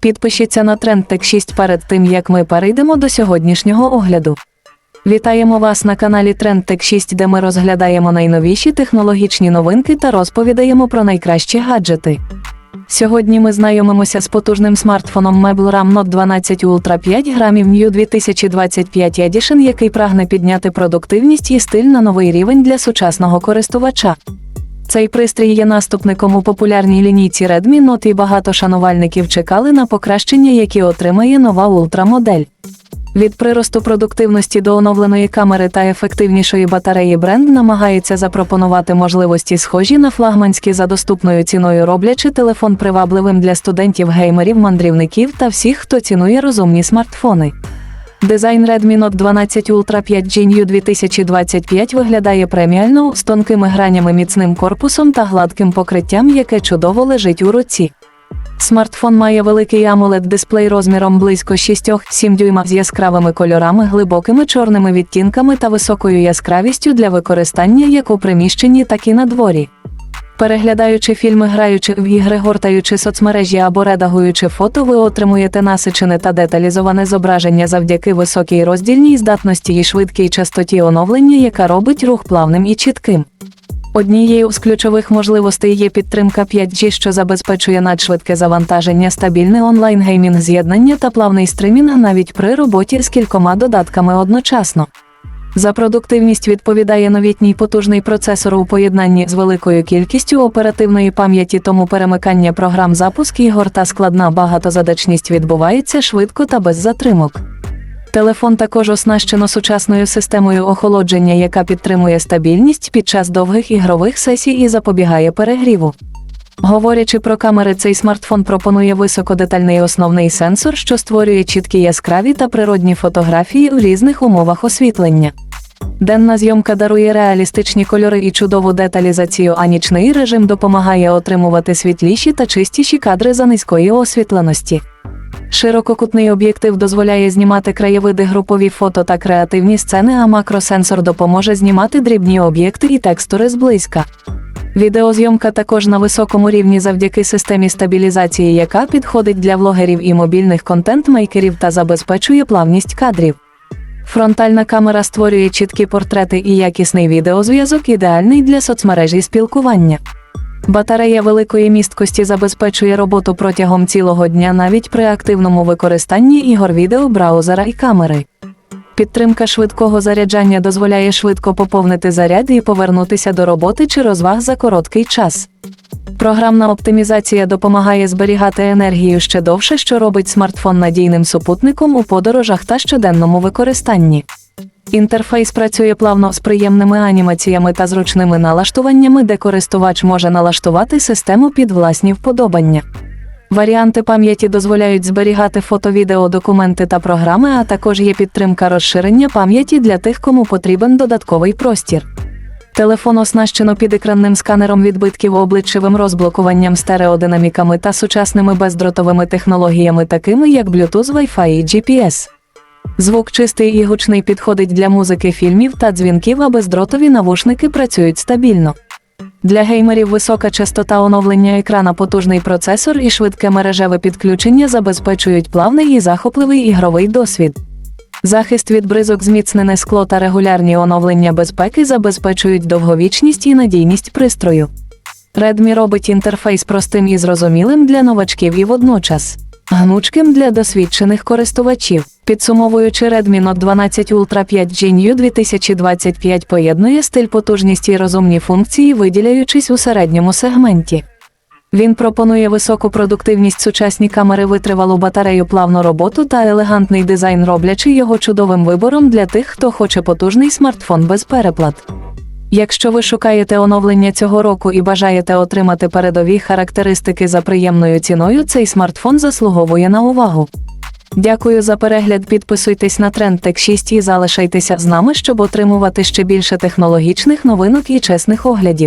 Підпишіться на Трендтек 6 перед тим, як ми перейдемо до сьогоднішнього огляду. Вітаємо вас на каналі Трендтек 6, де ми розглядаємо найновіші технологічні новинки та розповідаємо про найкращі гаджети. Сьогодні ми знайомимося з потужним смартфоном Mebel Note 12 Ultra 5 грамів New 2025 Edition, який прагне підняти продуктивність і стиль на новий рівень для сучасного користувача. Цей пристрій є наступником у популярній лінійці Redmi Note і багато шанувальників чекали на покращення, які отримає нова ультрамодель. Від приросту продуктивності до оновленої камери та ефективнішої батареї бренд намагається запропонувати можливості схожі на флагманські за доступною ціною, роблячи телефон привабливим для студентів, геймерів, мандрівників та всіх, хто цінує розумні смартфони. Дизайн Redmi Note 12 Ultra 5G New 2025 виглядає преміально з тонкими гранями, міцним корпусом та гладким покриттям, яке чудово лежить у руці. Смартфон має великий amoled дисплей розміром близько 6-7 дюйма з яскравими кольорами, глибокими чорними відтінками та високою яскравістю для використання як у приміщенні, так і на дворі. Переглядаючи фільми, граючи в ігри, гортаючи соцмережі або редагуючи фото, ви отримуєте насичене та деталізоване зображення завдяки високій роздільній здатності і швидкій частоті оновлення, яка робить рух плавним і чітким. Однією з ключових можливостей є підтримка 5G, що забезпечує надшвидке завантаження, стабільне онлайн-геймінг з'єднання та плавний стримінг навіть при роботі з кількома додатками одночасно. За продуктивність відповідає новітній потужний процесор у поєднанні з великою кількістю оперативної пам'яті, тому перемикання програм запуск ігор та складна багатозадачність відбувається швидко та без затримок. Телефон також оснащено сучасною системою охолодження, яка підтримує стабільність під час довгих ігрових сесій і запобігає перегріву. Говорячи про камери, цей смартфон пропонує високодетальний основний сенсор, що створює чіткі яскраві та природні фотографії у різних умовах освітлення. Денна зйомка дарує реалістичні кольори і чудову деталізацію, а нічний режим допомагає отримувати світліші та чистіші кадри за низької освітленості. Ширококутний об'єктив дозволяє знімати краєвиди групові фото та креативні сцени, а макросенсор допоможе знімати дрібні об'єкти і текстури зблизька. Відеозйомка також на високому рівні завдяки системі стабілізації, яка підходить для влогерів і мобільних контент-мейкерів та забезпечує плавність кадрів. Фронтальна камера створює чіткі портрети і якісний відеозв'язок, ідеальний для соцмережі спілкування. Батарея великої місткості забезпечує роботу протягом цілого дня навіть при активному використанні ігор відео, браузера і камери. Підтримка швидкого заряджання дозволяє швидко поповнити заряд і повернутися до роботи чи розваг за короткий час. Програмна оптимізація допомагає зберігати енергію ще довше, що робить смартфон надійним супутником у подорожах та щоденному використанні. Інтерфейс працює плавно з приємними анімаціями та зручними налаштуваннями, де користувач може налаштувати систему під власні вподобання. Варіанти пам'яті дозволяють зберігати фото, відео, документи та програми, а також є підтримка розширення пам'яті для тих, кому потрібен додатковий простір. Телефон оснащено підекранним сканером відбитків обличчевим розблокуванням стереодинаміками та сучасними бездротовими технологіями, такими як Bluetooth, Wi-Fi і GPS. Звук чистий і гучний підходить для музики, фільмів та дзвінків, а бездротові навушники працюють стабільно. Для геймерів висока частота оновлення екрана, потужний процесор і швидке мережеве підключення забезпечують плавний і захопливий ігровий досвід. Захист від бризок, зміцнене скло та регулярні оновлення безпеки забезпечують довговічність і надійність пристрою. Redmi робить інтерфейс простим і зрозумілим для новачків і водночас гнучким для досвідчених користувачів. Підсумовуючи Redmi Note 12 Ultra 5G New 2025 поєднує стиль потужність і розумні функції, виділяючись у середньому сегменті. Він пропонує високу продуктивність, сучасні камери, витривалу батарею, плавну роботу та елегантний дизайн, роблячи його чудовим вибором для тих, хто хоче потужний смартфон без переплат. Якщо ви шукаєте оновлення цього року і бажаєте отримати передові характеристики за приємною ціною, цей смартфон заслуговує на увагу. Дякую за перегляд. Підписуйтесь на Трендтек 6 і залишайтеся з нами, щоб отримувати ще більше технологічних новинок і чесних оглядів.